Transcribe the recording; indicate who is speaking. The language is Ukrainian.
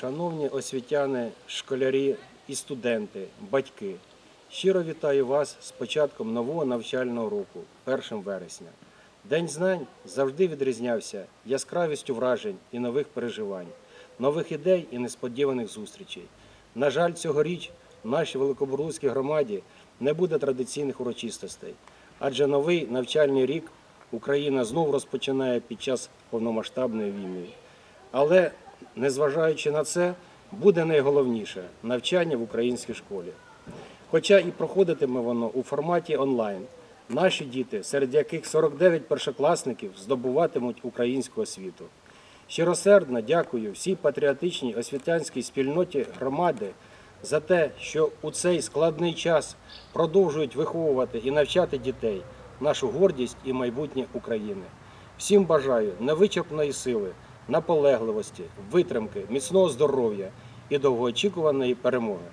Speaker 1: шановні освітяни, школярі і студенти, батьки, щиро вітаю вас з початком нового навчального року, 1 вересня. День знань завжди відрізнявся яскравістю вражень і нових переживань, нових ідей і несподіваних зустрічей. На жаль, цьогоріч в нашій Великобурлуцькій громаді не буде традиційних урочистостей, адже новий навчальний рік Україна знов розпочинає під час повномасштабної війни. Але незважаючи на це, буде найголовніше навчання в українській школі. Хоча і проходитиме воно у форматі онлайн, наші діти, серед яких 49 першокласників, здобуватимуть українську освіту. Щиросердно дякую всій патріотичній освітянській спільноті громади за те, що у цей складний час продовжують виховувати і навчати дітей, нашу гордість і майбутнє України. Всім бажаю невичерпної сили, наполегливості, витримки, міцного здоров'я і довгоочікуваної перемоги.